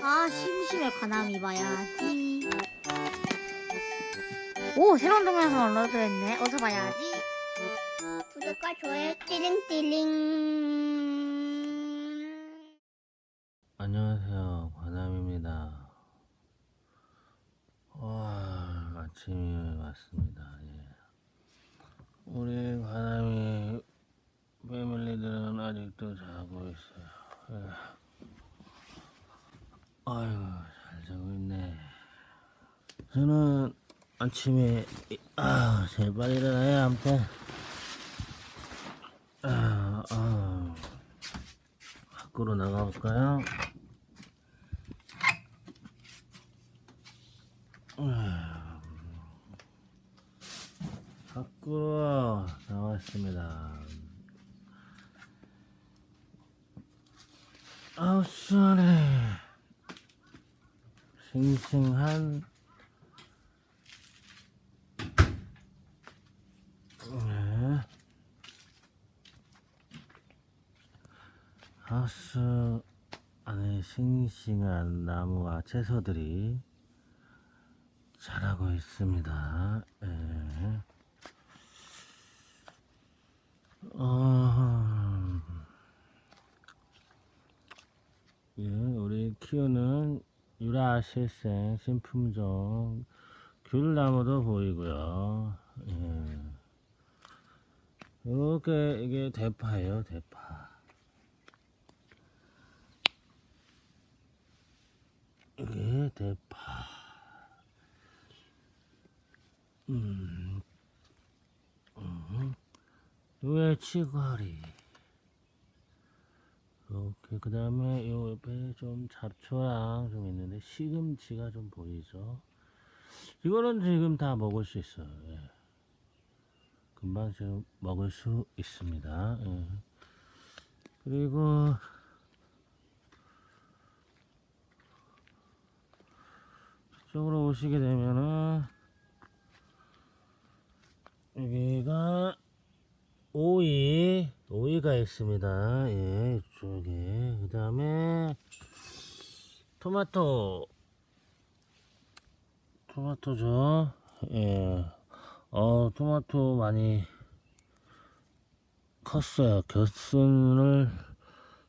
아 심심해. 관함이 봐야지. 오 새로운 동영상 업로드했네. 어서 봐야지. 구독과 좋아요 띠링띠링. 안녕하세요. 관암입니다. 와 아침이 왔습니다. 예. 우리 관암이 패밀리들은 아직도 자고 있어요. 예. 아이고 잘 자고 있네 저는 아침에 이- 아 제발 일어나야 아무튼 아, 아. 밖으로 나가볼까요? 밖으로 나왔습니다. 아우 시원해. 싱싱한 네. 하우스 안에 싱싱한 나무와 채소들이 자라고 있습니다. 예. 어, 예, 우리 키우는 유라 실생 신품종 귤나무도 보이고요. 예. 이렇게 이게 대파예요, 대파. 이게 대파. 음, 음, 왜 치과리. 이렇게 그 다음에 요 옆에 좀 잡초랑 좀 있는데 시금치가 좀 보이죠. 이거는 지금 다 먹을 수 있어요. 예. 금방 지금 먹을 수 있습니다. 예. 그리고 이쪽으로 오시게 되면은 여기가 오이 오이가 있습니다. 예, 이쪽에 그 다음에 토마토 토마토죠. 예, 어 토마토 많이 컸어요. 겨순을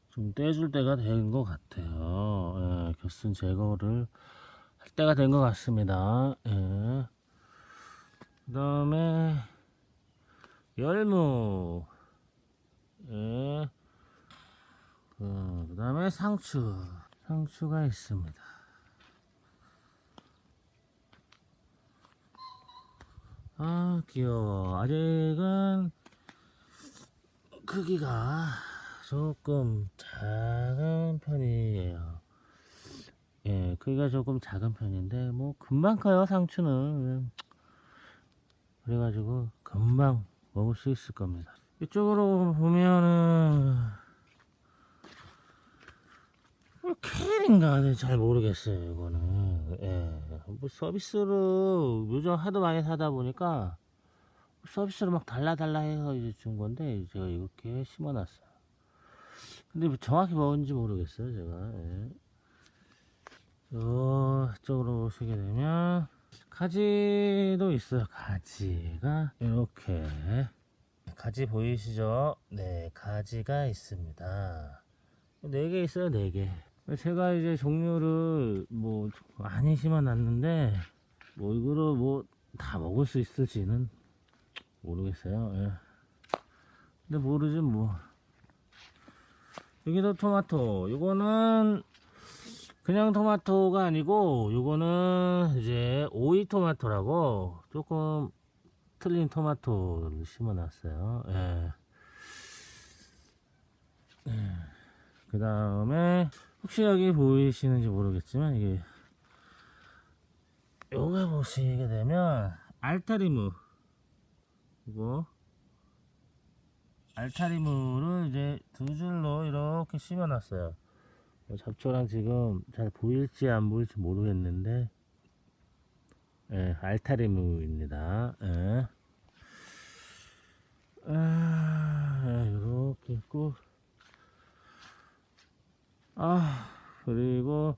좀 떼줄 때가 된 것 같아요. 예, 겨순 제거를 할 때가 된 것 같습니다. 예. 그 다음에 열무 예. 그 다음에 상추. 상추가 있습니다. 아 귀여워. 아직은 크기가 조금 작은 편이에요. 예 크기가 조금 작은 편인데 뭐 금방 커요 상추는. 그래가지고 금방 먹을 수 있을 겁니다. 이쪽으로 보면은 뭐 캐린가 네, 잘 모르겠어요. 이거는 예, 뭐 서비스로 요즘 하도 많이 사다 보니까 서비스로 막 달라 달라 해서 이제 준 건데 제가 이렇게 심어놨어요. 근데 뭐 정확히 뭔지 모르겠어요. 제가 예. 이쪽으로 오시게 되면 가지도 있어요. 가지가 이렇게 가지 보이시죠? 네, 가지가 있습니다. 네개 있어요, 네 개. 제가 이제 종류를 뭐 많이 심어놨는데 뭐 이거로 뭐 다 먹을 수 있을지는 모르겠어요. 예. 근데 모르지 뭐. 여기도 토마토. 이거는 그냥 토마토가 아니고 요거는 이제 오이 토마토라고 조금 틀린 토마토를 심어놨어요. 예. 그 다음에 혹시 여기 보이시는지 모르겠지만 이게 요거 보시게 되면 알타리무 이거 알타리무를 이제 두 줄로 이렇게 심어놨어요. 뭐 잡초랑 지금 잘 보일지 안 보일지 모르겠는데 예, 알타리무입니다. 예. 아, 예, 이렇게 있고 아 그리고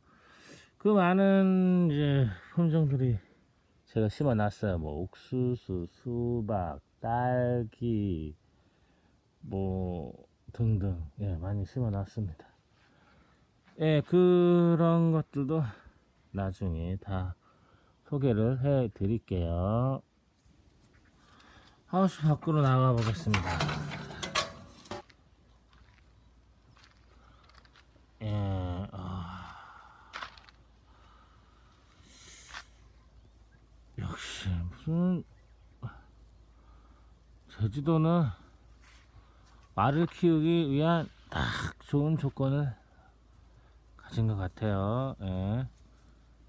그 많은 이제 품종들이 제가 심어 놨어요. 뭐 옥수수, 수박, 딸기, 뭐 등등 예 많이 심어 놨습니다. 예 그런 것들도 나중에 다 소개를 해 드릴게요. 하우스 밖으로 나가 보겠습니다. 예, 아. 역시 무슨 제주도는 말을 키우기 위한 딱 좋은 조건을 가진 것 같아요. 예.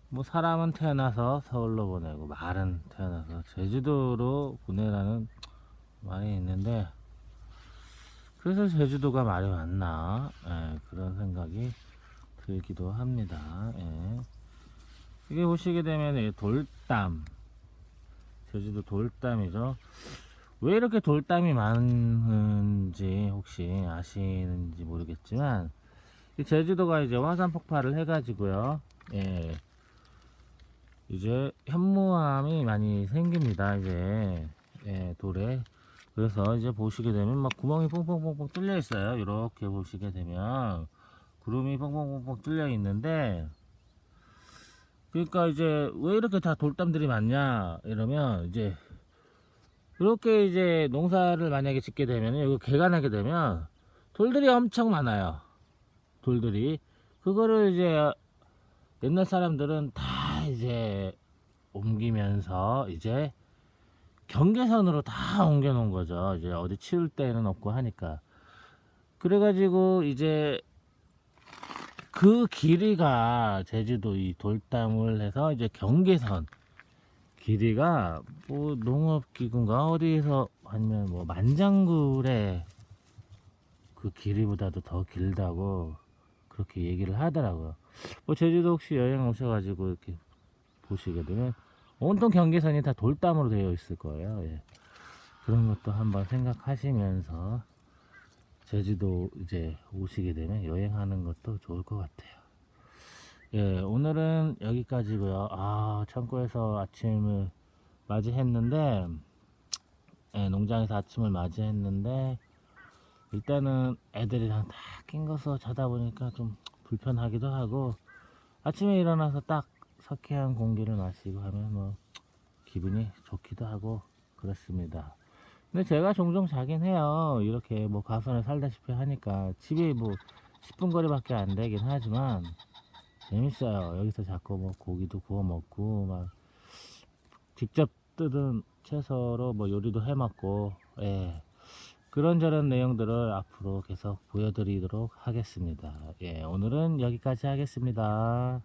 뭐 사람은 태어나서 서울로 보내고 말은 태어나서 제주도로 보내라는 말이 있는데 그래서 제주도가 말이 맞나 예, 그런 생각이 들기도 합니다. 예. 이게 보시게 되면 이 돌담 제주도 돌담이죠. 왜 이렇게 돌담이 많은지 혹시 아시는지 모르겠지만 이 제주도가 이제 화산 폭발을 해가지고요. 예. 이제 현무암이 많이 생깁니다. 이제 예, 돌에 그래서 이제 보시게 되면 막 구멍이 뽕뽕뽕뽕 뚫려 있어요. 이렇게 보시게 되면 구름이 뽕뽕뽕뽕 뚫려 있는데 그러니까 이제 왜 이렇게 다 돌담들이 많냐 이러면 이제 이렇게 이제 농사를 만약에 짓게 되면 여기 개간하게 되면 돌들이 엄청 많아요. 돌들이 그거를 이제 옛날 사람들은 다 이제 옮기면서 이제 경계선으로 다 옮겨 놓은 거죠. 이제 어디 치울 데는 없고 하니까. 그래가지고 이제 그 길이가 제주도 이 돌담을 해서 이제 경계선 길이가 뭐 농업기구인가 어디에서 아니면 뭐 만장굴의 그 길이보다도 더 길다고 그렇게 얘기를 하더라고요. 뭐 제주도 혹시 여행 오셔가지고 이렇게 보시게 되면 온통 경계선이 다 돌담으로 되어 있을 거예요. 예. 그런 것도 한번 생각하시면서 제주도 이제 오시게 되면 여행하는 것도 좋을 것 같아요. 예, 오늘은 여기까지고요. 아, 창고에서 아침을 맞이했는데, 예, 농장에서 아침을 맞이했는데, 일단은 애들이랑 다 낑겨서 자다 보니까 좀 불편하기도 하고, 아침에 일어나서 딱 상쾌한 공기를 마시고 하면 뭐, 기분이 좋기도 하고, 그렇습니다. 근데 제가 종종 자긴 해요. 이렇게 뭐 가선에 살다시피 하니까 집이 뭐 10분 거리밖에 안 되긴 하지만 재밌어요. 여기서 자꾸 뭐 고기도 구워 먹고 막 직접 뜯은 채소로 뭐 요리도 해 먹고 예. 그런저런 내용들을 앞으로 계속 보여드리도록 하겠습니다. 예, 오늘은 여기까지 하겠습니다.